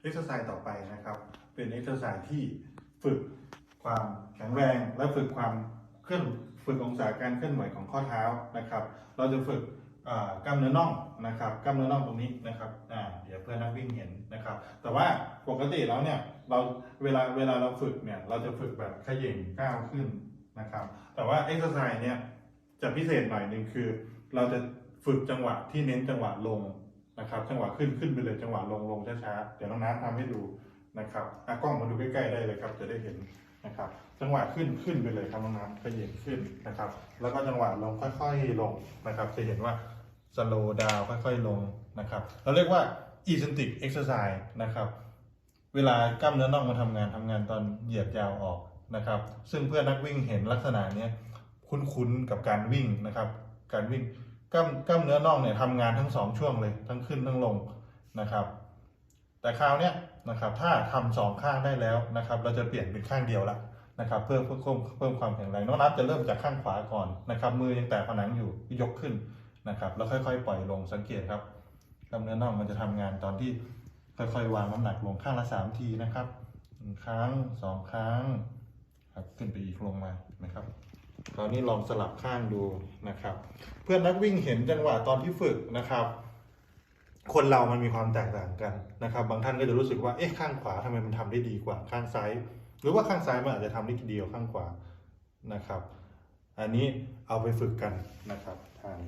เอ็กซ์ไซส์ต่อไปนะครับ เป็นเอ็กซ์ไซส์ที่ฝึกความแข็งแรง และฝึกความเคลื่อนฝึกองศาการเคลื่อนไหวของข้อเท้านะครับ เราจะฝึกกล้ามเนื้อน่องนะครับกล้ามเนื้อน่องตรงนี้นะครับอ่าเดี๋ยวเพื่อนนักวิ่งเห็นนะครับ แต่ว่าปกติแล้วเนี่ยเราเวลาเวลาเราฝึกเนี่ยเราจะฝึกแบบขย่งก้าวขึ้นนะครับ แต่ว่าเอ็กซ์ไซส์เนี่ยจะพิเศษหน่อยหนึ่งคือ เราจะฝึกจังหวะที่เน้นจังหวะลง นะครับจังหวะขึ้นขึ้นไปเลยจังหวะลงลงช้าๆเดี๋ยวน้องน้ำทำให้ดูนะครับอะกล้องมาดูใกล้ๆได้เลยครับจะได้เห็นนะครับจังหวะขึ้นขึ้นไปเลยครับน้องน้ำขย่งขึ้นนะครับ แล้วก็จังหวะลงค่อยๆลงนะครับ จะเห็นว่า slow down ค่อยๆลงนะครับเราเรียกว่า eccentric exercise นะครับเวลากล้ามเนื้อน่องมาทำงานทำงานตอนเหยียดยาวออกนะครับ ซึ่งเพื่อนนักวิ่งเห็นลักษณะนี้คุ้นๆกับการวิ่งนะครับ การวิ่ง กล้ามกล้ามเนื้อน่องเนี่ยทำงานทั้งสองช่วงเลยทั้งขึ้นทั้งลงนะครับ แต่คราวเนี้ยนะครับถ้าทำสองข้างได้แล้วนะครับ เราจะเปลี่ยนเป็นข้างเดียวละนะครับเพื่อเพิ่มเพิ่มความแข็งแรงน้องนับจะเริ่มจากข้างขวาก่อนนะครับมือยังแตะผนังอยู่ยกขึ้นนะครับแล้วค่อยๆ ปล่อยลงสังเกตครับกล้ามเนื้อน่องมันจะทำงานตอนที่ค่อยๆ วางน้ำหนักลงข้างละสามทีนะครับหนึ่งครั้งสองครั้งครับขึ้นไปอีกลงมานะครับ คราวนี้ลองสลับข้างดูนะครับ เพื่อนนักวิ่งเห็นจังหวะตอนที่ฝึกนะครับ คนเรามันมีความแตกต่างกันนะครับ บางท่านก็จะรู้สึกว่าเอ๊ะข้างขวาทำไมมันทำได้ดีกว่าข้างซ้ายหรือว่าข้างซ้ายมันอาจจะทำได้ดีกว่าข้างขวานะครับ อันนี้เอาไปฝึกกันนะครับทาง